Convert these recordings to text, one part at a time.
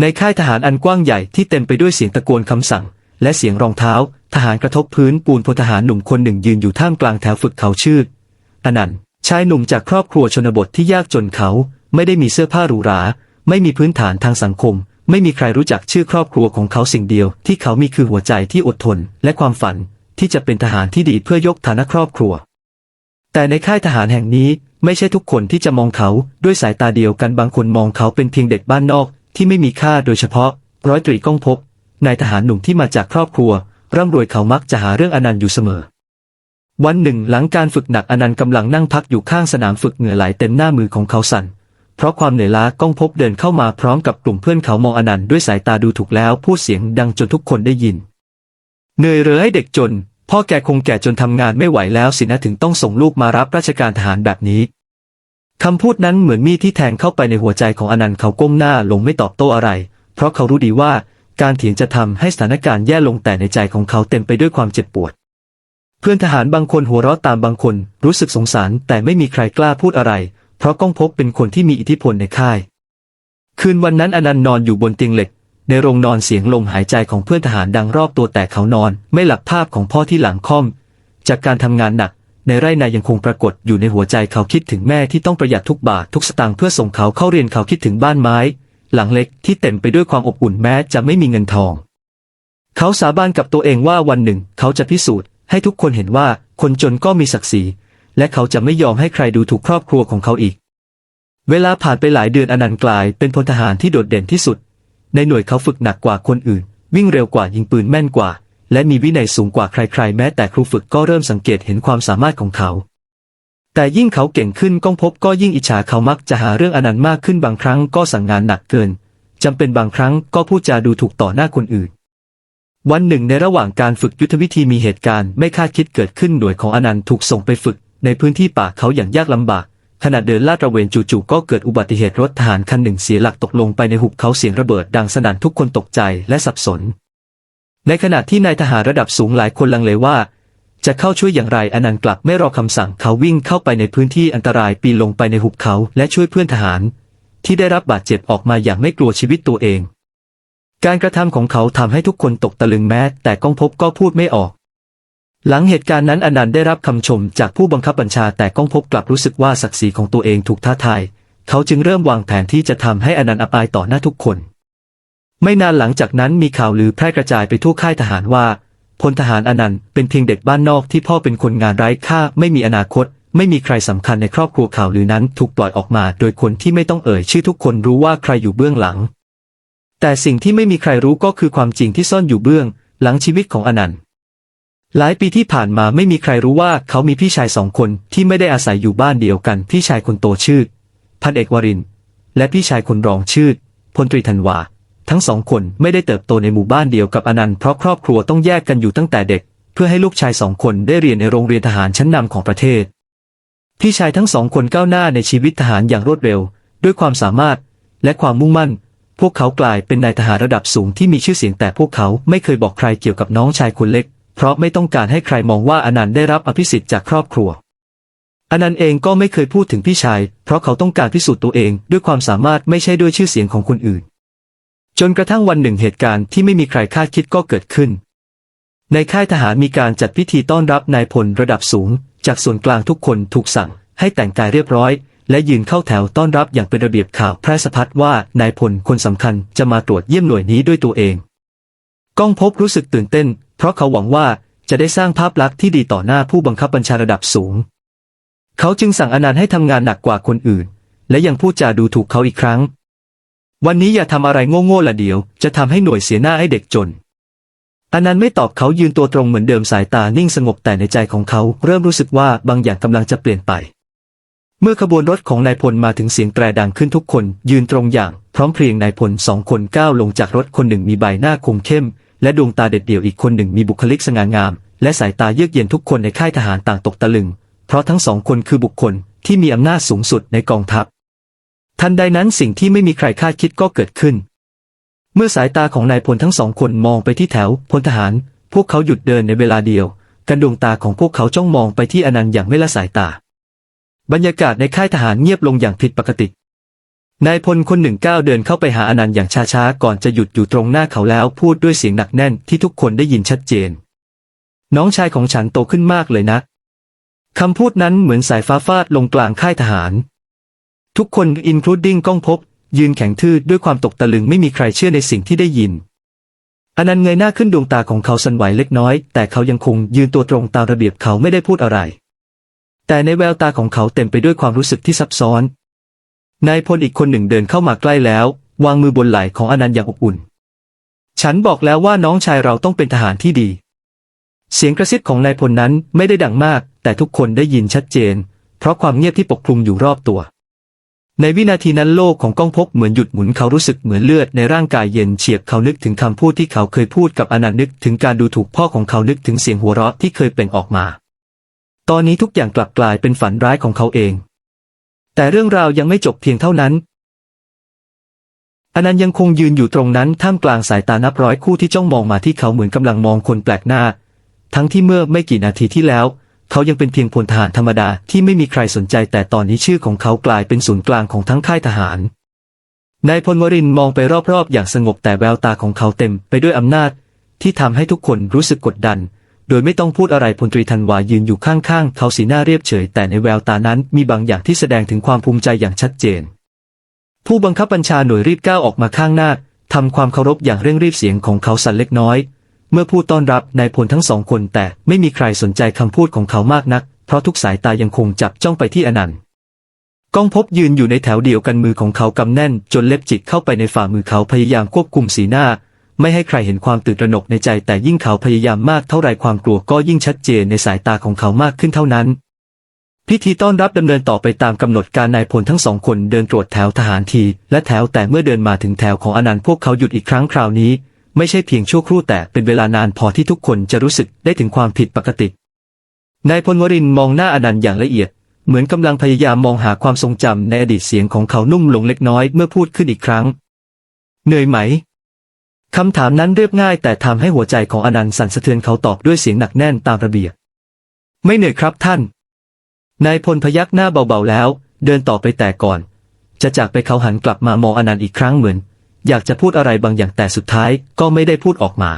ในค่ายทหารอันกว้างใหญ่ที่เต็มไปด้วยเสียงตะโกนคำสั่ง และเสียงรองเท้า ทหารกระทบพื้นปูนพลทหารหนุ่มคนหนึ่งยืนอยู่ท่ามกลางแถวฝึกเขาชื่ออนันต์ชายหนุ่มจากครอบครัวชนบทที่ยากจนเขา ไม่ได้มีเสื้อผ้าหรูหรา ไม่มีพื้นฐานทางสังคม ไม่มีใครรู้จักชื่อครอบครัวของเขาสิ่งเดียว ที่เขามีคือหัวใจที่อดทน และความฝัน ที่จะเป็นทหารที่ดีเพื่อยกฐานะครอบครัว แต่ในค่ายทหารแห่งนี้ไม่ใช่ทุกคนที่จะมองเขาด้วยสายตาเดียวกันบางคนมองเขาเป็นเพียงเด็กบ้านนอก ที่ไม่มีค่าโดยเฉพาะ ร้อยตรีก้องพบนายทหารหนุ่มที่มาจากครอบครัว ร่ำรวยเขามักจะหาเรื่องอนันต์อยู่เสมอ วันหนึ่งหลังการฝึกหนักอนันต์กำลังนั่งพักอยู่ข้างสนามฝึกเหงื่อไหลเต็มหน้ามือของเขาสั่นเพราะความเหนื่อยล้าก้องพบเดินเข้ามาพร้อมกับกลุ่มเพื่อนเขามองอนันต์ด้วยสายตาดูถูกแล้วพูดเสียงดังจนทุกคนได้ยิน เหนื่อยเหรอให้เด็กจน พ่อแกคงแก่จนทำงานไม่ไหวแล้วสินะถึงต้องส่งลูกมารับราชการทหารแบบนี้ คำพูดนั้นเหมือนมีดที่แทงเข้าไปในหัวใจของอนันต์เขาก้มหน้าลงไม่ตอบโต้อะไร เพราะเขารู้ดีว่าการเถียงจะทำให้สถานการณ์แย่ลงแต่ในใจของเขาเต็มไปด้วยความเจ็บปวด เพื่อนทหารบางคนหัวเราะตามบางคนรู้สึกสงสารแต่ไม่มีใครกล้าพูดอะไร เพราะก้องพบเป็นคนที่มีอิทธิพลในค่าย คืนวันนั้นอนันต์นอนอยู่บนเตียงเหล็ก ในโรงนอนเสียงลมหายใจของเพื่อนทหารดังรอบตัวแต่เขานอน ไม่หลับภาพของพ่อที่หลังค่อม จากการทำงานหนัก ในไร่นายังคงปรากฏอยู่ในหัวใจเขาคิดถึงแม่ที่ต้องประหยัดทุกบาททุกสตางค์เพื่อส่งเขาเข้าเรียนเขาคิดถึงบ้านไม้ หลังเล็กที่เต็มไปด้วยความอบอุ่นแม้จะไม่มีเงินทอง เขาสาบานกับตัวเองว่าวันหนึ่งเขาจะพิสูจน์ ให้ทุกคนเห็นว่าคนจนก็มีศักดิ์ศรี และเขาจะไม่ยอมให้ใครดูถูกครอบครัวของเขาอีก เวลาผ่านไปหลายเดือนอนันต์กลายเป็นพลทหารที่โดดเด่นที่สุด ในหน่วยเขาฝึกหนักกว่าคนอื่น วิ่งเร็วกว่ายิงปืนแม่นกว่า และมีวินัยสูงกว่าใครๆ แม้แต่ครูฝึกก็เริ่มสังเกตเห็นความสามารถของเขา แต่ยิ่งเขาเก่งขึ้นก้องพบก็ยิ่งอิจฉาเขามักจะหาเรื่องอนันต์มากขึ้นบางครั้งก็สั่งงานหนักเกินจำเป็นบางครั้งก็พูดจาดูถูกต่อหน้าคนอื่น วันหนึ่งในระหว่างการฝึกยุทธวิธีมีเหตุการณ์ไม่คาดคิดเกิดขึ้นหน่วยของอนันต์ถูกส่งไปฝึก ในพื้นที่ป่าเขาอย่างยากลำบากขณะเดินลาดตระเวนจู่ๆก็เกิดอุบัติเหตุรถทหารคันหนึ่งเสียหลักตกลงไปในหุบเขาเสียงระเบิดดังสนั่นทุกคนตกใจและสับสน ในขณะที่นายทหารระดับสูงหลายคนลังเลว่า จะเข้าช่วยอย่างไรอนันต์กลับไม่รอคำสั่งเขาวิ่งเข้าไปในพื้นที่อันตรายปีนลงไปในหุบเขาและช่วยเพื่อนทหาร ที่ได้รับบาดเจ็บออกมาอย่างไม่กลัวชีวิตตัวเอง การกระทำของเขาทำให้ทุกคนตกตะลึงแม้ แต่ก้องพบก็พูดไม่ออก หลังเหตุการณ์นั้นอนันต์ได้รับคำชมจากผู้บังคับบัญชาแต่ก้องพบกลับรู้สึกว่าศักดิ์ศรีของตัวเองถูกท้าทายเขาจึงเริ่มวางแผนที่จะทำให้อนันต์อับอายต่อหน้าทุกคน ไม่นานหลังจากนั้นมีข่าวลือแพร่กระจายไปทั่วค่ายทหารว่าพลทหารอนันต์เป็นเพียงเด็กบ้านนอกที่พ่อเป็นคนงานไร้ค่าไม่มีอนาคต ไม่มีใครสำคัญในครอบครัวข่าวลือนั้นถูกปล่อยออกมา โดยคนที่ไม่ต้องเอ่ยชื่อทุกคนรู้ว่าใครอยู่เบื้องหลัง แต่สิ่งที่ไม่มีใครรู้ก็คือความจริงที่ซ่อนอยู่เบื้อง หลังชีวิตของอนันต์หลายปีที่ผ่านมาไม่มีใครรู้ว่าเขามีพี่ชายสองคนที่ไม่ได้อาศัยอยู่บ้านเดียวกัน พี่ชายคนโตชื่อ พันเอกวริน และพี่ชายคนรองชื่อพลตรีธันวา ทั้งสองคนไม่ได้เติบโตในหมู่บ้านเดียวกับอนันต์เพราะครอบครัวต้องแยกกันอยู่ตั้งแต่เด็ก เพื่อให้ลูกชายสองคนได้เรียนในโรงเรียนทหารชั้นนำของประเทศ พี่ชายทั้งสองคนก้าวหน้าในชีวิตทหารอย่างรวดเร็ว ด้วยความสามารถและความมุ่งมั่น พวกเขากลายเป็นนายทหารระดับสูงที่มีชื่อเสียงแต่พวกเขาไม่เคยบอกใครเกี่ยวกับน้องชายคนเล็ก เพราะไม่ต้องการให้ใครมองว่าอนันต์ได้รับอภิสิทธิ์จากครอบครัวอนันต์เองก็ไม่เคยพูดถึงพี่ชาย เพราะเขาต้องการพิสูจน์ตัวเองด้วยความสามารถไม่ใช่ด้วยชื่อเสียงของคนอื่น จนกระทั่งวันหนึ่งเหตุการณ์ที่ไม่มีใครคาดคิดก็เกิดขึ้น ในค่ายทหารมีการจัดพิธีต้อนรับนายพลระดับสูง จากส่วนกลางทุกคนถูกสั่ง ให้แต่งกายเรียบร้อย และยืนเข้าแถวต้อนรับอย่างเป็นระเบียบข่าวแพร่สะพัดว่านายพลคนสำคัญจะมาตรวจเยี่ยมหน่วยนี้ด้วยตัวเองก้องพบรู้สึกตื่นเต้น เพราะเขาหวังว่าจะได้สร้างภาพลักษณ์ที่ดีต่อหน้าผู้บังคับบัญชาระดับสูง เขาจึงสั่งอนันต์ให้ทำงานหนักกว่าคนอื่น และยังพูดจาดูถูกเขาอีกครั้ง วันนี้อย่าทำอะไรโง่ๆละเดียว จะทำให้หน่วยเสียหน้าให้เด็กจนอนันต์ไม่ตอบเขายืนตัวตรงเหมือนเดิมสายตานิ่งสงบแต่ในใจของเขาเริ่มรู้สึกว่าบางอย่างกำลังจะเปลี่ยนไป เมื่อขบวนรถของนายพลมาถึงเสียงแตรดังขึ้นทุกคน ยืนตรงอย่าง พร้อมเพรียงนายพลสองคนก้าวลงจากรถคนหนึ่งมีใบหน้าคมเข้ม และดวงตาเด็ดเดี่ยวอีกคนหนึ่งมีบุคลิกสง่างาม และสายตาเยือกเย็นทุกคนในค่ายทหารต่างตกตะลึง เพราะทั้งสองคนคือบุคคลที่มีอำนาจสูงสุดในกองทัพ ทันใดนั้นสิ่งที่ไม่มีใครคาดคิดก็เกิดขึ้น เมื่อสายตาของนายพลทั้งสองคนมองไปที่แถวพลทหาร พวกเขาหยุดเดินในเวลาเดียว กันดวงตาของพวกเขาจ้องมองไปที่อนันต์อย่างไม่ละสายตา บรรยากาศในค่ายทหารเงียบลงอย่างผิดปกติ นายพลคนหนึ่งก้าวเดินเข้าไปหาอนันต์อย่างช้าๆก่อนจะหยุดอยู่ตรงหน้าเขาแล้วพูดด้วยเสียงหนักแน่นที่ทุกคนได้ยินชัดเจน น้องชายของฉันโตขึ้นมากเลยนะคำพูดนั้นเหมือนสายฟ้าฟาดลงกลางค่ายทหาร ทุกคนอินคลูดิ้งก้องพบ ยืนแข็งทื่อด้วยความตกตะลึงไม่มีใครเชื่อในสิ่งที่ได้ยินอนันต์เงยหน้าขึ้นดวงตาของเขาสั่นไหวเล็กน้อย แต่เขายังคงยืนตัวตรงตามระเบียบเขาไม่ได้พูดอะไร แต่ในแววตาของเขาเต็มไปด้วยความรู้สึกที่ซับซ้อนนายพลอีกคนหนึ่งเดินเข้ามาใกล้แล้ว วางมือบนไหล่ของอนันต์อย่างอบอุ่น ฉันบอกแล้วว่าน้องชายเราต้องเป็นทหารที่ดี เสียงกระซิบของนายพลนั้นไม่ได้ดังมาก แต่ทุกคนได้ยินชัดเจน เพราะความเงียบที่ปกคลุมอยู่รอบตัว ในวินาทีนั้นโลกของก้องพบเหมือนหยุดหมุนเขารู้สึกเหมือนเลือดในร่างกายเย็นเฉียบเขานึกถึงคำพูดที่เขาเคยพูดกับอนันต์นึกถึงการดูถูกพ่อของเขานึกถึงเสียงหัวเราะที่เคยเปล่งออกมา ตอนนี้ทุกอย่างกลับกลายเป็นฝันร้ายของเขาเอง แต่เรื่องราวยังไม่จบเพียงเท่านั้น อนันต์ยังคงยืนอยู่ตรงนั้นท่ามกลางสายตานับร้อยคู่ที่จ้องมองมาที่เขาเหมือนกำลังมองคนแปลกหน้า ทั้งที่เมื่อไม่กี่นาทีที่แล้ว เขายังเป็นเพียงพลทหารธรรมดาที่ไม่มีใครสนใจแต่ตอนนี้ชื่อของเขากลายเป็นศูนย์กลางของทั้งค่ายทหาร นายพลวรินมองไปรอบๆ อย่างสงบแต่แววตาของเขาเต็มไปด้วยอำนาจ ที่ทำให้ทุกคนรู้สึกกดดัน โดยไม่ต้องพูดอะไรพลตรีธันวายืนอยู่ข้างๆ เขาสีหน้าเรียบเฉย แต่ในแววตานั้นมีบางอย่างที่แสดงถึงความภูมิใจอย่างชัดเจน ผู้บังคับบัญชาหน่วยรีบก้าวออกมาข้างหน้าทำความเคารพอย่างเร่งรีบเสียงของเขาสั่นเล็กน้อย เมื่อพูดต้อนรับนายพลทั้งสองคนแต่ไม่มีใครสนใจคำพูดของเขามากนัก เพราะทุกสายตายังคงจับจ้องไปที่อนันต์ก้องพบยืนอยู่ในแถวเดียวกันมือของเขากำแน่น จนเล็บจิกเข้าไปในฝ่ามือเขาพยายามควบคุมสีหน้า ไม่ให้ใครเห็นความตื่นตระหนกในใจ แต่ยิ่งเขาพยายามมากเท่าไรความกลัวก็ยิ่งชัดเจนในสายตาของเขามากขึ้นเท่านั้น พิธีต้อนรับดำเนินต่อไปตามกำหนดการนายพลทั้งสองคนเดินตรวจแถวทหารที และแถวแต่เมื่อเดินมาถึงแถวของอนันต์พวกเขาหยุดอีกครั้งคราวนี้ ไม่ใช่เพียงชั่วครู่แต่เป็นเวลานานพอที่ทุกคนจะรู้สึกได้ถึงความผิดปกติ นายพลวรินมองหน้าอนันต์อย่างละเอียด เหมือนกำลังพยายามมองหาความทรงจำในอดีตเสียงของเขานุ่มลงเล็กน้อยเมื่อพูดขึ้นอีกครั้ง เหนื่อยไหมคำถามนั้นเรียบง่ายแต่ทำให้หัวใจของอนันต์สั่นสะเทือนเขาตอบด้วยเสียงหนักแน่นตามระเบียบ ไม่เหนื่อยครับท่าน นายพลพยักหน้าเบาๆแล้ว เดินต่อไปแต่ก่อน จะจากไปเขาหันกลับมามองอนันต์อีกครั้งเหมือน อยากจะพูดอะไรบางอย่างแต่สุดท้ายก็ไม่ได้พูดออกมา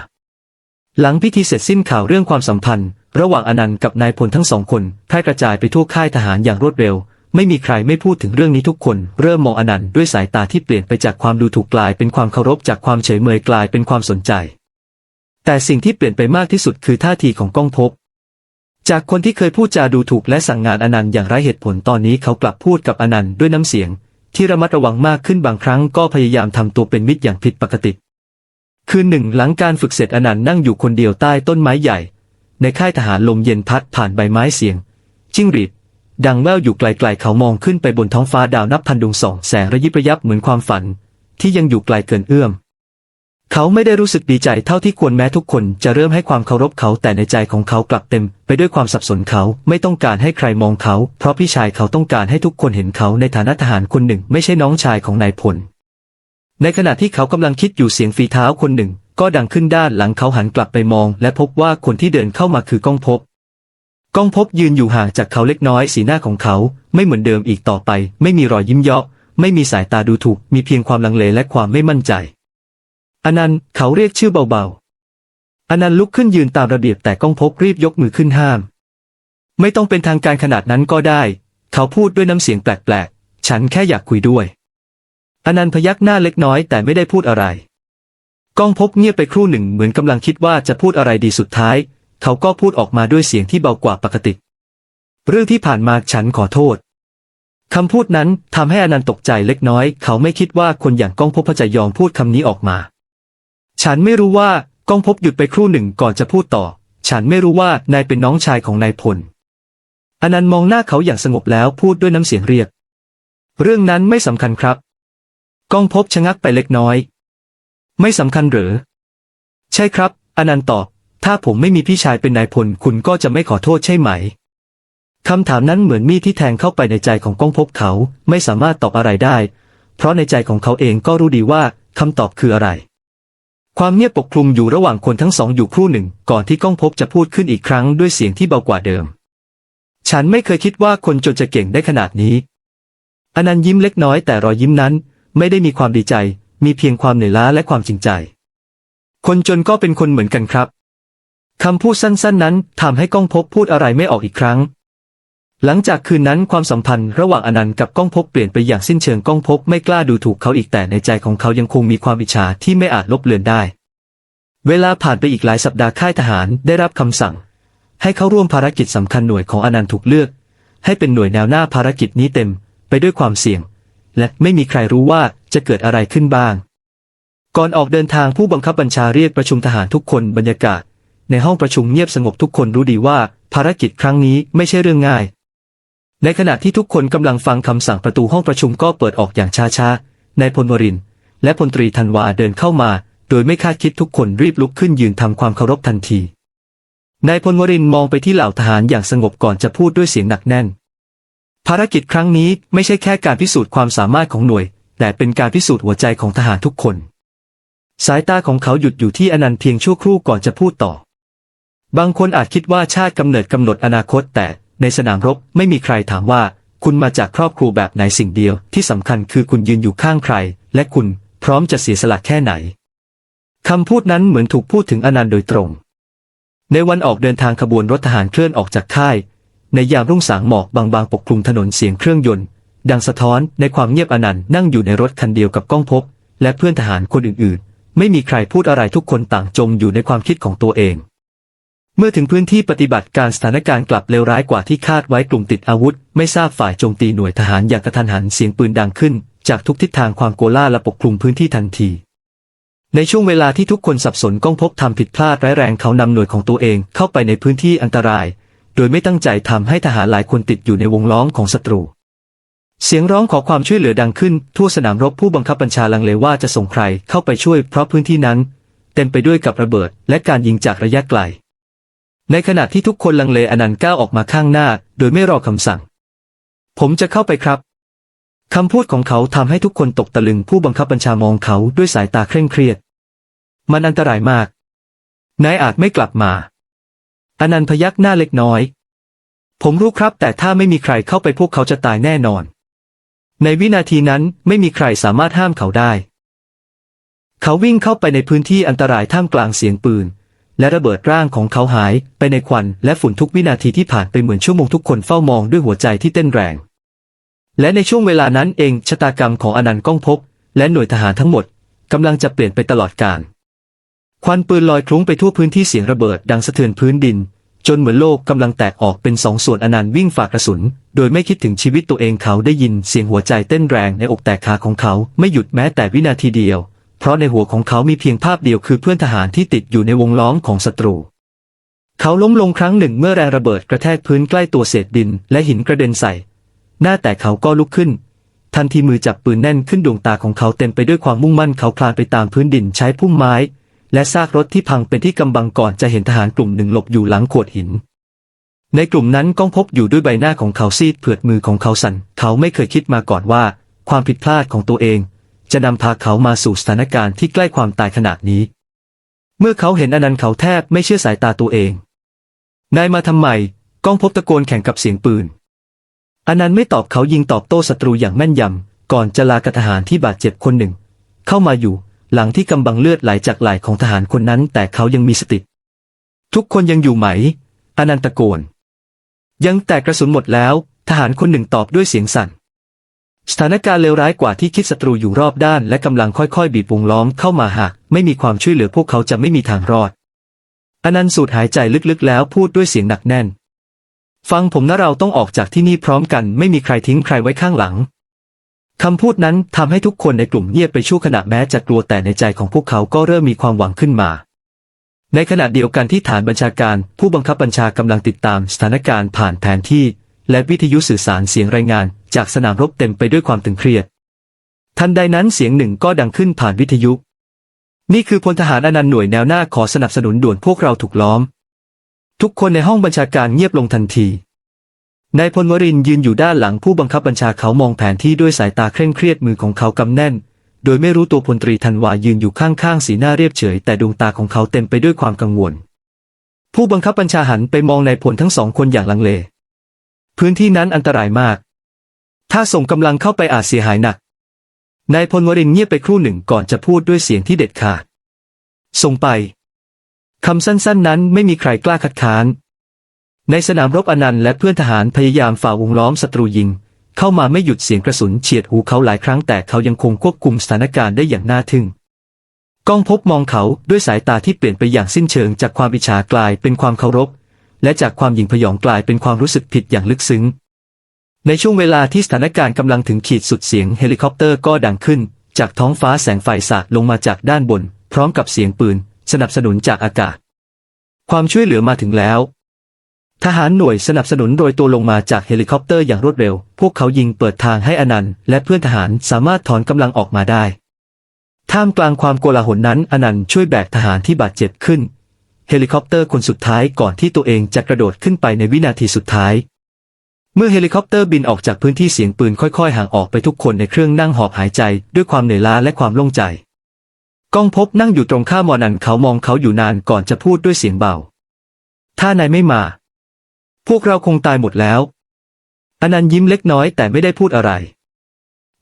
หลังพิธีเสร็จสิ้นข่าวเรื่องความสัมพันธ์ ระหว่างอนันต์กับนายพลทั้งสองคนแพร่กระจายไปทั่วค่ายทหารอย่างรวดเร็ว ไม่มีใครไม่พูดถึงเรื่องนี้ทุกคน เริ่มมองอนันต์ด้วยสายตาที่เปลี่ยนไปจากความดูถูกกลายเป็นความเคารพจากความเฉยเมยกลายเป็นความสนใจ แต่สิ่งที่เปลี่ยนไปมากที่สุดคือท่าทีของก้องภพบจากคนที่เคยพูดจาดูถูกและสั่งงานอนันต์อย่างไร้เหตุผลตอนนี้เขากลับพูดกับอนันต์ด้วยน้ำเสียง ที่ระมัดระวังมากขึ้นบางครั้งก็พยายามทำตัวเป็นมิตรอย่างผิดปกติ คืนหนึ่งหลังการฝึกเสร็จอนันต์นั่งอยู่คนเดียวใต้ต้นไม้ใหญ่ ในค่ายทหารลมเย็นพัดผ่านใบไม้เสียง จิ้งหรีดดังแว่วอยู่ไกลๆเขามองขึ้นไปบนท้องฟ้าดาวนับพันดวงส่องแสงระยิบระยับเหมือนความฝัน ที่ยังอยู่ไกลเกินเอื้อม เขาไม่ได้รู้สึกดีใจเท่าที่ควรแม้ทุกคนจะเริ่มให้ความเคารพเขาแต่ในใจของเขากลับเต็ม ไปด้วยความสับสนเขาไม่ต้องการให้ใครมองเขา เพราะพี่ชายเขาต้องการให้ทุกคนเห็นเขาในฐานะทหารคนหนึ่ง ไม่ใช่น้องชายของนายพล ในขณะที่เขากำลังคิดอยู่เสียงฝีเท้าคนหนึ่ง ก็ดังขึ้นด้านหลังเขาหันกลับไปมอง และพบว่าคนที่เดินเข้ามาคือก้องพบก้องพบยืนอยู่ห่างจากเขาเล็กน้อยสีหน้าของเขา ไม่เหมือนเดิมอีกต่อไป ไม่มีรอยยิ้มเยาะไม่มีสายตาดูถูก มีเพียงความลังเลและความไม่มั่นใจ อนันต์เขาเรียกชื่อเบาๆ อนันต์ลุกขึ้นยืนตามระเบียบแต่ก้องพบรีบยกมือขึ้นห้าม ไม่ต้องเป็นทางการขนาดนั้นก็ได้ เขาพูดด้วยน้ำเสียงแปลกๆ ฉันแค่อยากคุยด้วย อนันต์พยักหน้าเล็กน้อยแต่ไม่ได้พูดอะไร ก้องพบเงียบไปครู่หนึ่งเหมือนกำลังคิดว่าจะพูดอะไรดีสุดท้าย เขาก็พูดออกมาด้วยเสียงที่เบากว่าปกติ เรื่องที่ผ่านมาฉันขอโทษคำพูดนั้นทำให้อนันต์ตกใจเล็กน้อย เขาไม่คิดว่าคนอย่างก้องพบจะยอมพูดคำนี้ออกมา ฉันไม่รู้ว่าก้องภพบหยุดไปครู่หนึ่งก่อนจะพูดต่อ ฉันไม่รู้ว่านายเป็นน้องชายของนายพล อนันต์มองหน้าเขาอย่างสงบแล้วพูดด้วยน้ำเสียงเรียบเรื่องนั้นไม่สำคัญครับก้องภพบชะงักไปเล็กน้อย ไม่สำคัญหรือ ใช่ครับ อนันต์ตอบ ถ้าผมไม่มีพี่ชายเป็นนายพลคุณก็จะไม่ขอโทษใช่ไหมคำถามนั้นเหมือนมีดที่แทงเข้าไปในใจของก้องภพบเขาไม่สามารถตอบอะไรได้ เพราะในใจของเขาเองก็รู้ดีว่าคำตอบคืออะไร ความเงียบปกคลุมอยู่ระหว่างคนทั้งสองอยู่ครู่หนึ่ง ก่อนที่ก้องภพบจะพูดขึ้นอีกครั้งด้วยเสียงที่เบากว่าเดิม ฉันไม่เคยคิดว่าคนจนจะเก่งได้ขนาดนี้ อนันต์ยิ้มเล็กน้อยแต่รอยยิ้มนั้น ไม่ได้มีความดีใจ มีเพียงความเหนื่อยล้าและความจริงใจ คนจนก็เป็นคนเหมือนกันครับคำพูดสั้นๆนั้นทำให้ก้องภพบพูดอะไรไม่ออกอีกครั้ง หลังจากคืนนั้นความสัมพันธ์ระหว่างอนันต์กับก้องภพบเปลี่ยนไปอย่างสิ้นเชิงก้องภพบไม่กล้าดูถูกเขาอีกแต่ในใจของเขายังคงมีความอิจฉาที่ไม่อาจลบเลือนได้ เวลาผ่านไปอีกหลายสัปดาห์ค่ายทหารได้รับคำสั่ง ให้เข้าร่วมภารกิจสำคัญหน่วยของอนันต์ถูกเลือก ให้เป็นหน่วยแนวหน้าภารกิจนี้เต็ม ไปด้วยความเสี่ยง และไม่มีใครรู้ว่าจะเกิดอะไรขึ้นบ้าง ก่อนออกเดินทางผู้บังคับบัญชาเรียกประชุมทหารทุกคนบรรยากาศ ในห้องประชุมเงียบสงบทุกคนรู้ดีว่า ภารกิจครั้งนี้ไม่ใช่เรื่องง่าย ในขณะที่ทุกคนกำลังฟังคำสั่งประตูห้องประชุมก็เปิดออกอย่างช้าๆ นายพลวริน และพลตรีธันวาเดินเข้ามา โดยไม่คาดคิดทุกคนรีบลุกขึ้นยืนทำความเคารพทันที นายพลวรินมองไปที่เหล่าทหารอย่างสงบก่อนจะพูดด้วยเสียงหนักแน่น ภารกิจครั้งนี้ไม่ใช่แค่การพิสูจน์ความสามารถของหน่วย แต่เป็นการพิสูจน์หัวใจของทหารทุกคน สายตาของเขาหยุดอยู่ที่อนันต์เพียงชั่วครู่ก่อนจะพูดต่อ บางคนอาจคิดว่าชาติกำเนิดกำหนดอนาคตแต่ ในสนามรบไม่มีใครถามว่า คุณมาจากครอบครัวแบบไหนสิ่งเดียว ที่สำคัญคือคุณยืนอยู่ข้างใคร และคุณพร้อมจะเสียสละแค่ไหนคำพูดนั้นเหมือนถูกพูดถึงอนันต์โดยตรง ในวันออกเดินทางขบวนรถทหารเคลื่อนออกจากค่าย ในยามรุ่งสางหมอกบางๆ ปกคลุมถนนเสียงเครื่องยนต์ ดังสะท้อนในความเงียบอนันต์นั่งอยู่ในรถคันเดียวกับก้องพบ และเพื่อนทหารคนอื่นๆ ไม่มีใครพูดอะไรทุกคนต่างจมอยู่ในความคิดของตัวเอง เมื่อถึงพื้นที่ปฏิบัติการสถานการณ์กลับเลวร้ายกว่าที่คาดไว้กลุ่มติดอาวุธ ไม่ทราบฝ่ายโจมตีหน่วยทหารอย่างกระทันหันเสียงปืนดังขึ้น จากทุกทิศทางความโกลาและปกคลุมพื้นที่ทันที ในช่วงเวลาที่ทุกคนสับสนก้องพบทำผิดพลาดร้ายแรงเขานำหน่วยของตัวเองเข้าไปในพื้นที่อันตราย โดยไม่ตั้งใจทำให้ทหารหลายคนติดอยู่ในวงล้อมของศัตรู เสียงร้องขอความช่วยเหลือดังขึ้น ทั่วสนามรบผู้บังคับบัญชาลังเลว่าจะส่งใครเข้าไปช่วยเพราะพื้นที่นั้น เต็มไปด้วยกับระเบิดและการยิงจากระยะไกล ในขณะที่ทุกคนลังเลอนันต์ก้าวออกมาข้างหน้า โดยไม่รอคำสั่ง ผมจะเข้าไปครับคำพูดของเขาทำให้ทุกคนตกตะลึงผู้บังคับบัญชามองเขาด้วยสายตาเคร่งเครียด มันอันตรายมาก นายอาจไม่กลับมา อนันต์พยักหน้าเล็กน้อย ผมรู้ครับแต่ถ้าไม่มีใครเข้าไปพวกเขาจะตายแน่นอน ในวินาทีนั้นไม่มีใครสามารถห้ามเขาได้ เขาวิ่งเข้าไปในพื้นที่อันตรายท่ามกลางเสียงปืน และระเบิดร่างของเขาหายไปในควันและฝุ่นทุกวินาทีที่ผ่านไปเหมือนชั่วโมงทุกคนเฝ้ามองด้วยหัวใจที่เต้นแรง และในช่วงเวลานั้นเองชะตากรรมของอนันต์ก้องภพและหน่วยทหารทั้งหมดกำลังจะเปลี่ยนไปตลอดกาลควันปืนลอยคลุ้งไปทั่วพื้นที่เสียงระเบิดดังสะเทือนพื้นดิน จนเหมือนโลกกำลังแตกออกเป็นสองส่วนอนันต์วิ่งฝ่ากระสุน โดยไม่คิดถึงชีวิตตัวเองเขาได้ยินเสียงหัวใจเต้นแรงในอกแตกขาของเขาไม่หยุดแม้แต่วินาทีเดียว เพราะในหัวของเขามีเพียงภาพเดียวคือเพื่อนทหารที่ติดอยู่ในวงล้อมของศัตรู เขาล้มลงครั้งหนึ่งเมื่อแรงระเบิดกระแทกพื้นใกล้ตัวเศษดินและหินกระเด็นใส่ หน้าแต่เขาก็ลุกขึ้น ทันทีมือจับปืนแน่นขึ้นดวงตาของเขาเต็มไปด้วยความมุ่งมั่นเขาคลานไปตามพื้นดินใช้พุ่มไม้ และซากรถที่พังเป็นที่กำบังก่อนจะเห็นทหารกลุ่มหนึ่งหลบอยู่หลังโขดหินในกลุ่มนั้นก้องพบอยู่ด้วยใบหน้าของเขาซีดเผือดมือของเขาสั่น เขาไม่เคยคิดมาก่อนว่า ความผิดพลาดของตัวเอง จะนำพาเขามาสู่สถานการณ์ที่ใกล้ความตายขนาดนี้ เมื่อเขาเห็นอนันต์เขาแทบไม่เชื่อสายตาตัวเอง นายมาทำไม ก้องพบตะโกนแข่งกับเสียงปืน อนันต์ไม่ตอบเขายิงตอบโต้ศัตรูอย่างแม่นยำ ก่อนจะลากทหารที่บาดเจ็บคนหนึ่ง เข้ามาอยู่หลังที่กำบังเลือดไหลจากไหล่ของทหารคนนั้น แต่เขายังมีสติ ทุกคนยังอยู่ไหม อนันต์ตะโกน ยังแต่กระสุนหมดแล้ว ทหารคนหนึ่งตอบด้วยเสียงสั่น สถานการณ์เลวร้ายกว่าที่คิดศัตรูอยู่รอบด้านและกำลังค่อยๆ บีบวงล้อมเข้ามาหากไม่มีความช่วยเหลือพวกเขาจะไม่มีทางรอด อนันต์สูดหายใจลึกๆ แล้วพูดด้วยเสียงหนักแน่น ฟังผมนะเราต้องออกจากที่นี่พร้อมกันไม่มีใครทิ้งใครไว้ข้างหลังคำพูดนั้นทำให้ทุกคนในกลุ่มเงียบไปชั่วขณะแม้จะกลัวแต่ในใจของพวกเขาก็เริ่มมีความหวังขึ้นมา ในขณะเดียวกันที่ฐานบัญชาการ ผู้บังคับบัญชากำลังติดตามสถานการณ์ผ่านแผนที่ และวิทยุสื่อสารเสียงรายงาน จากสนามรบเต็มไปด้วยความตึงเครียด ทันใดนั้นเสียงหนึ่งก็ดังขึ้นผ่านวิทยุ นี่คือพลทหารอนันต์หน่วยแนวหน้าขอสนับสนุนด่วนพวกเราถูกล้อม ทุกคนในห้องบัญชาการเงียบลงทันที นายพลวรินยืนอยู่ด้านหลังผู้บังคับบัญชาเขามองแผนที่ด้วยสายตาเคร่งเครียดมือของเขากำแน่น โดยไม่รู้ตัวพลตรีธันวายืนอยู่ข้างๆสีหน้าเรียบเฉย แต่ดวงตาของเขาเต็มไปด้วยความกังวล ผู้บังคับบัญชาหันไปมองนายพลทั้งสองคนอย่างลังเล พื้นที่นั้นอันตรายมาก ถ้าส่งกำลังเข้าไปอาจเสียหายหนัก นายพลวรินเงียบไปครู่หนึ่งก่อนจะพูดด้วยเสียงที่เด็ดขาด ส่งไป คำสั้นๆ นั้นไม่มีใครกล้าคัดค้าน ในสนามรบอนันต์และเพื่อนทหารพยายามฝ่าวงล้อมศัตรูยิง เข้ามาไม่หยุดเสียงกระสุนเฉียดหูเขาหลายครั้งแต่เขายังคงควบคุมสถานการณ์ได้อย่างน่าทึ่งก้องพบมองเขาด้วยสายตาที่เปลี่ยนไปอย่างสิ้นเชิงจากความอิจฉากลายเป็นความเคารพ และจากความหยิ่งพยองกลายเป็นความรู้สึกผิดอย่างลึกซึ้ง ในช่วงเวลาที่สถานการณ์กำลังถึงขีดสุดเสียงเฮลิคอปเตอร์ก็ดังขึ้น จากท้องฟ้าแสงไฟสาดลงมาจากด้านบน พร้อมกับเสียงปืน สนับสนุนจากอากาศ ความช่วยเหลือมาถึงแล้ว ทหารหน่วยสนับสนุนโดยตัวลงมาจากเฮลิคอปเตอร์อย่างรวดเร็ว พวกเขายิงเปิดทางให้อนันต์และเพื่อนทหารสามารถถอนกำลังออกมาได้ ท่ามกลางความโกลาหลนั้นอนันต์ช่วยแบกทหารที่บาดเจ็บขึ้น เฮลิคอปเตอร์คนสุดท้ายก่อนที่ตัวเองจะกระโดดขึ้นไปในวินาทีสุดท้าย เมื่อเฮลิคอปเตอร์บินออกจากพื้นที่เสียงปืนค่อยๆ ห่างออกไปทุกคนในเครื่องนั่งหอบหายใจ ด้วยความเหนื่อยล้าและความโล่งใจก้องพบนั่งอยู่ตรงข้ามมอนันเขามองเขาอยู่นานก่อนจะพูดด้วยเสียงเบา ถ้านายไม่มา พวกเราคงตายหมดแล้วอนันต์ยิ้มเล็กน้อยแต่ไม่ได้พูดอะไร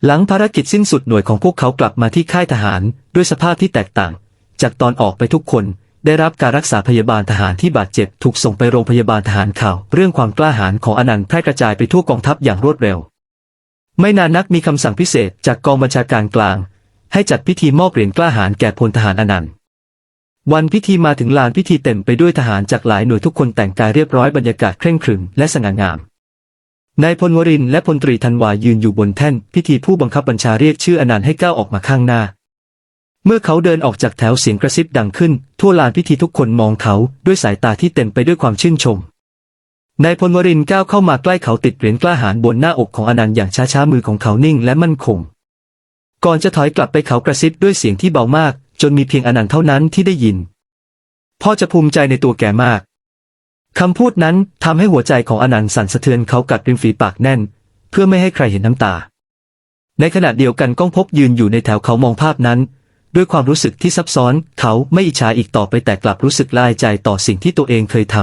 หลังภารกิจสิ้นสุดหน่วยของพวกเขากลับมาที่ค่ายทหาร ด้วยสภาพที่แตกต่าง จากตอนออกไปทุกคน ได้รับการรักษาพยาบาลทหารที่บาดเจ็บถูกส่งไปโรงพยาบาลทหารข่าว เรื่องความกล้าหาญของอนันต์แพร่กระจายไปทั่วกองทัพอย่างรวดเร็ว ไม่นานนักมีคำสั่งพิเศษจากกองบัญชาการกลาง ให้จัดพิธีมอบเหรียญกล้าหาญแก่พลทหารอนันต์วันพิธีมาถึงลานพิธีเต็มไปด้วยทหารจากหลายหน่วยทุกคนแต่งกายเรียบร้อยบรรยากาศเคร่งครึมและสง่างามนายพลวรินและพลตรีธันวายืนอยู่บนแท่น พิธีผู้บังคับบัญชาเรียกชื่ออนันต์ให้ก้าวออกมาข้างหน้า เมื่อเขาเดินออกจากแถวเสียงกระซิบดังขึ้น ทั่วลานพิธีทุกคนมองเขาด้วยสายตาที่เต็มไปด้วยความชื่นชมนายพลวรินก้าวเข้ามาใกล้เขาติดเหรียญกล้าหาญบนหน้าอกของอนันต์อย่างช้าๆมือของเขานิ่งและมั่นคง ก่อนจะถอยกลับไปเขากระซิบด้วยเสียงที่เบามาก จนมีเพียงอนันต์เท่านั้นที่ได้ยิน พ่อจะภูมิใจในตัวแกมากคำพูดนั้นทำให้หัวใจของอนันต์สั่นสะเทือนเขากัดริมฝีปากแน่น เพื่อไม่ให้ใครเห็นน้ำตา ในขณะเดียวกันก้องพบยืนอยู่ในแถวเขามองภาพนั้น ด้วยความรู้สึกที่ซับซ้อน เขาไม่อิจฉาอีกต่อไปแต่กลับรู้สึกลายใจต่อสิ่งที่ตัวเองเคยท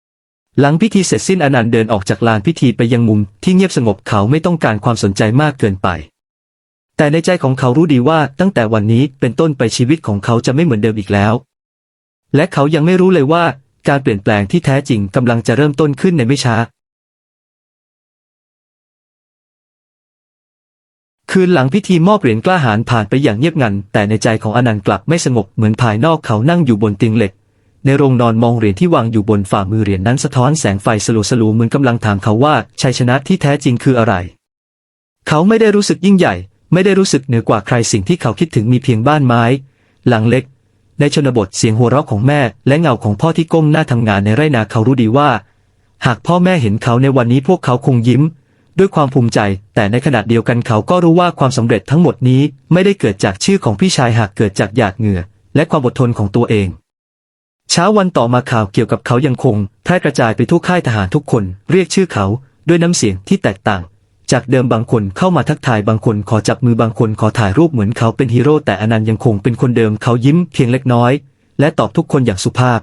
ำหลังพิธีเสร็จสิ้นอนันต์เดินออกจากลานพิธีไปยังมุมที่เงียบสงบเขาไม่ต้องการความสนใจมากเกินไป แต่ในใจของเขารู้ดีว่าตั้งแต่วันนี้เป็นต้นไปชีวิตของเขาจะไม่เหมือนเดิมอีกแล้ว และเขายังไม่รู้เลยว่า การเปลี่ยนแปลงที่แท้จริงกำลังจะเริ่มต้นขึ้นในไม่ช้า คืนหลังพิธีมอบเหรียญกล้าหาญผ่านไปอย่างเงียบงัน แต่ในใจของอนันต์กลับไม่สงบเหมือนภายนอกเขานั่งอยู่บนเตียงเหล็ก ในโรงนอนมองเหรียญที่วางอยู่บนฝ่ามือเหรียญนั้นสะท้อนแสงไฟสลัวสลัวเหมือนกำลังถามเขาว่าชัยชนะที่แท้จริงคืออะไร เขาไม่ได้รู้สึกยิ่งใหญ่ ไม่ได้รู้สึกเหนือกว่าใครสิ่งที่เขาคิดถึงมีเพียงบ้านไม้ หลังเล็ก ในชนบทเสียงหัวเราะของแม่ และเงาของพ่อที่ก้มหน้าทำงานในไร่นาเขารู้ดีว่า หากพ่อแม่เห็นเขาในวันนี้พวกเขาคงยิ้ม ด้วยความภูมิใจ แต่ในขณะเดียวกันเขาก็รู้ว่าความสำเร็จทั้งหมดนี้ไม่ได้เกิดจากชื่อของพี่ชายหากเกิดจากหยาดเหงื่อ และความอดทนของตัวเอง เช้าวันต่อมาข่าวเกี่ยวกับเขายังคงแพร่กระจายไปทั่วค่ายทหารทุกคน เรียกชื่อเขาด้วยน้ำเสียงที่แตกต่าง จากเดิมบางคนเข้ามาทักทายบางคนขอจับมือบางคนขอถ่ายรูปเหมือนเขาเป็นฮีโร่แต่อนันต์ยังคงเป็นคนเดิมเขายิ้มเพียงเล็กน้อย และตอบทุกคนอย่างสุภาพ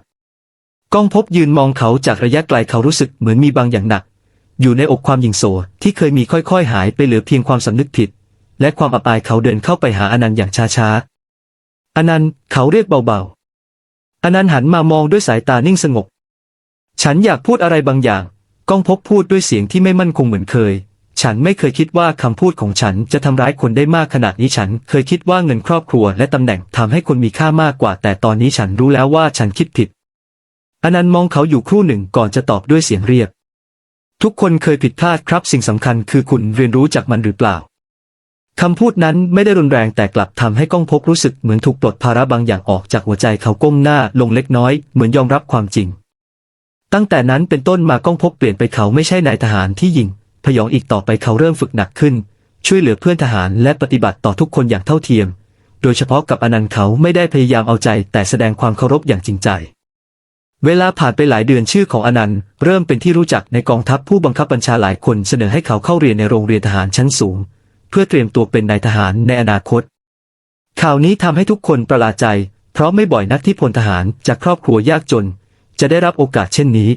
ก้องพบยืนมองเขาจากระยะไกลเขารู้สึกเหมือนมีบางอย่างหนัก อยู่ในอกความหยิ่งโสที่เคยมีค่อยๆ หายไปเหลือเพียงความสำนึกผิด และความอับอายเขาเดินเข้าไปหาอนันต์อย่างช้าๆอนันต์เขาเรียกเบาๆอนันต์หันมามองด้วยสายตานิ่งสงบ ฉันอยากพูดอะไรบางอย่าง ก้องพบพูดด้วยเสียงที่ไม่มั่นคงเหมือนเคย ฉันไม่เคยคิดว่าคำพูดของฉันจะทำร้ายคนได้มากขนาดนี้ฉันเคยคิดว่าเงินครอบครัวและตำแหน่งทำให้คนมีค่ามากกว่า แต่ตอนนี้ฉันรู้แล้วว่าฉันคิดผิดอนันต์มองเขาอยู่ครู่หนึ่งก่อนจะตอบด้วยเสียงเรียบ ทุกคนเคยผิดพลาดครับสิ่งสำคัญคือคุณเรียนรู้จากมันหรือเปล่าคำพูดนั้นไม่ได้รุนแรงแต่กลับทำให้ก้องพบรู้สึกเหมือนถูกปลดภาระบางอย่างออกจากหัวใจเขาก้มหน้าลงเล็กน้อยเหมือนยอมรับความจริง ตั้งแต่นั้นเป็นต้นมาก้องพบเปลี่ยนไปเขาไม่ใช่นายทหารที่ยิงพยองอีกต่อไปเขาเริ่มฝึกหนักขึ้น ช่วยเหลือเพื่อนทหารและปฏิบัติต่อทุกคนอย่างเท่าเทียม โดยเฉพาะกับอนันต์เขาไม่ได้พยายามเอาใจแต่แสดงความเคารพอย่างจริงใจ เวลาผ่านไปหลายเดือนชื่อของอนันต์ เริ่มเป็นที่รู้จักในกองทัพผู้บังคับบัญชาหลายคนเสนอให้เขาเข้าเรียนในโรงเรียนทหารชั้นสูง เพื่อเตรียมตัวเป็นนายทหารในอนาคต ข่าวนี้ทำให้ทุกคนประหลาดใจ เพราะไม่บ่อยนักที่พลทหารจากครอบครัวยากจน จะได้รับโอกาสเช่นนี้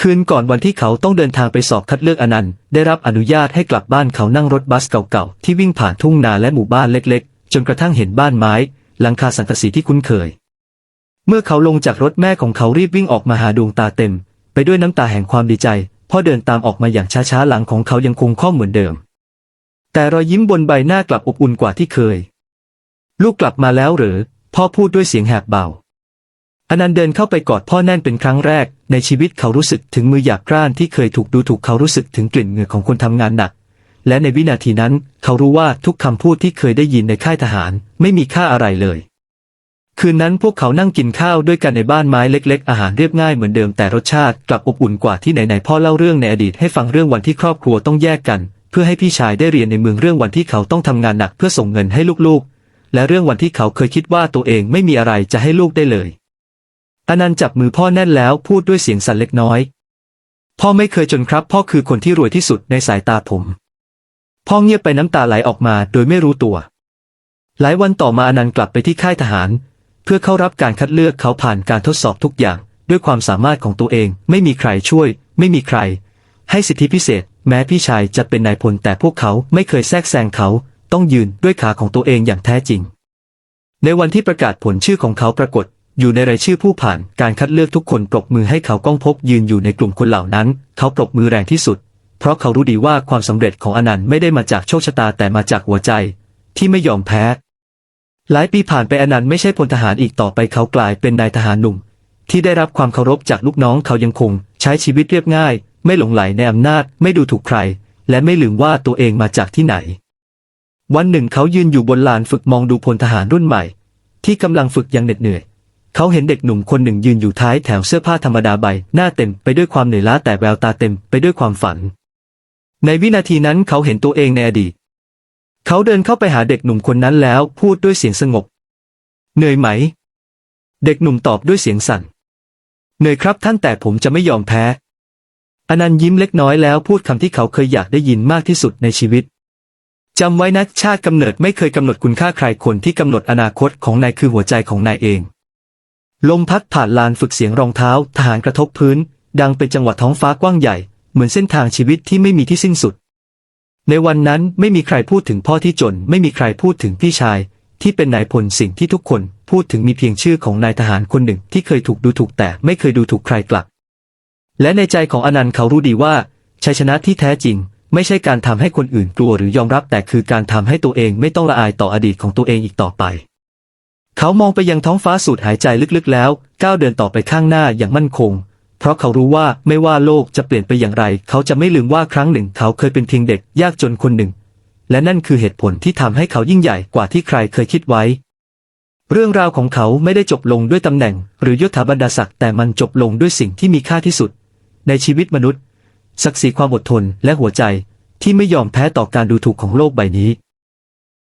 คืนก่อนวันที่เขาต้องเดินทางไปสอบคัดเลือกอนันต์ ได้รับอนุญาตให้กลับบ้านเขานั่งรถบัสเก่าๆที่วิ่งผ่านทุ่งนาและหมู่บ้านเล็ก ๆ จนกระทั่งเห็นบ้านไม้ หลังคาสังกะสีที่คุ้นเคย เมื่อเขาลงจากรถแม่ของเขารีบวิ่งออกมาหาดวงตาเต็ม ไปด้วยน้ำตาแห่งความดีใจพ่อเดินตามออกมาอย่างช้าๆหลังของเขายังคงข้อมเหมือนเดิม แต่รอยยิ้มบนใบหน้ากลับอบอุ่นกว่าที่เคย ลูกกลับมาแล้วหรือ พ่อพูดด้วยเสียงแหบเบาอนันต์เดินเข้าไปกอดพ่อแน่นเป็นครั้งแรก ในชีวิตเขารู้สึกถึงมือหยาบกร้านที่เคยถูกดูถูกเขารู้สึกถึงกลิ่นเหงื่อของคนทำงานหนัก และในวินาทีนั้น เขารู้ว่าทุกคำพูดที่เคยได้ยินในค่ายทหารไม่มีค่าอะไรเลย คืนนั้นพวกเขานั่งกินข้าวด้วยกันในบ้านไม้เล็กๆ อาหารเรียบง่ายเหมือนเดิมแต่รสชาติกลับอบอุ่นกว่าที่ไหนๆพ่อเล่าเรื่องในอดีตให้ฟังเรื่องวันที่ครอบครัวต้องแยกกัน เพื่อให้พี่ชายได้เรียนในเมืองเรื่องวันที่เขาต้องทำงานหนักเพื่อส่งเงินให้ลูกๆ และเรื่องวันที่เขาเคยคิดว่าตัวเองไม่มีอะไรจะให้ลูกได้เลยอนันต์จับมือพ่อแน่นแล้วพูดด้วยเสียงสั่นเล็กน้อย พ่อไม่เคยจนครับ พ่อคือคนที่รวยที่สุดในสายตาผม พ่อเงียบไปน้ำตาไหลออกมาโดยไม่รู้ตัว หลายวันต่อมาอนันต์กลับไปที่ค่ายทหาร เพื่อเข้ารับการคัดเลือกเขาผ่านการทดสอบทุกอย่าง ด้วยความสามารถของตัวเอง ไม่มีใครช่วย ไม่มีใคร ให้สิทธิพิเศษ แม้พี่ชายจะเป็นนายพลแต่พวกเขาไม่เคยแทรกแซงเขา ต้องยืนด้วยขาของตัวเองอย่างแท้จริง ในวันที่ประกาศผลชื่อของเขาปรากฏ อยู่ในรายชื่อผู้ผ่านการคัดเลือกทุกคนปรบมือให้เขาก้องพบยืนอยู่ในกลุ่มคนเหล่านั้น เขาปรบมือแรงที่สุด เพราะเขารู้ดีว่าความสำเร็จของอนันต์ไม่ได้มาจากโชคชะตาแต่มาจากหัวใจ ที่ไม่ยอมแพ้ หลายปีผ่านไปอนันต์ไม่ใช่พลทหารอีกต่อไปเขากลายเป็นนายทหารหนุ่ม ที่ได้รับความเคารพจากลูกน้องเขายังคง ใช้ชีวิตเรียบง่าย ไม่หลงไหลในอำนาจ ไม่ดูถูกใคร และไม่ลืมว่าตัวเองมาจากที่ไหน วันหนึ่งเขายืนอยู่บนลานฝึกมองดูพลทหารรุ่นใหม่ ที่กำลังฝึกอย่างเหน็ดเหนื่อย เขาเห็นเด็กหนุ่มคนหนึ่งยืนอยู่ท้ายแถวเสื้อผ้าธรรมดาใบ หน้าเต็มไปด้วยความเหนื่อยล้าแต่แววตาเต็มไปด้วยความฝัน ในวินาทีนั้นเขาเห็นตัวเองในอดีต เขาเดินเข้าไปหาเด็กหนุ่มคนนั้นแล้วพูดด้วยเสียงสงบ เหนื่อยไหม เด็กหนุ่มตอบด้วยเสียงสั่น เหนื่อยครับท่านแต่ผมจะไม่ยอมแพ้ อนันต์ยิ้มเล็กน้อยแล้วพูดคำที่เขาเคยอยากได้ยินมากที่สุดในชีวิตจำไว้นะชาติกำเนิดไม่เคยกำหนดคุณค่าใครคนที่กำหนดอนาคตของนายคือหัวใจของนายเอง ลมพัดผ่านลานฝึกเสียงรองเท้า ทหารกระทบพื้น ดังเป็นจังหวะท้องฟ้ากว้างใหญ่ เหมือนเส้นทางชีวิตที่ไม่มีที่สิ้นสุด ในวันนั้นไม่มีใครพูดถึงพ่อที่จน ไม่มีใครพูดถึงพี่ชาย ที่เป็นนายพลสิ่งที่ทุกคนพูดถึงมีเพียงชื่อของนายทหารคนหนึ่งที่เคยถูกดูถูกแต่ไม่เคยดูถูกใครกลับ และในใจของอนันต์เขารู้ดีว่าชัยชนะที่แท้จริง ไม่ใช่การทำให้คนอื่นกลัวหรือยอมรับแต่คือการทำให้ตัวเองไม่ต้องละอายต่ออดีตของตัวเองอีกต่อไป เขามองไปยังท้องฟ้าสูดหายใจลึกๆแล้วก้าวเดินต่อไปข้างหน้าอย่างมั่นคง เพราะเขารู้ว่าไม่ว่าโลกจะเปลี่ยนไปอย่างไร เขาจะไม่ลืมว่าครั้งหนึ่ง เขาเคยเป็นเพียงเด็กยากจนคนหนึ่ง และนั่นคือเหตุผลที่ทำให้เขายิ่งใหญ่กว่าที่ใครเคยคิดไว้ เรื่องราวของเขาไม่ได้จบลงด้วยตำแหน่ง หรือยศถาบรรดาศักดิ์แต่มันจบลงด้วยสิ่งที่มีค่าที่สุด ในชีวิตมนุษย์ ศักดิ์ศรีความอดทนและหัวใจที่ไม่ยอมแพ้ต่อการดูถูกของโลกใบนี้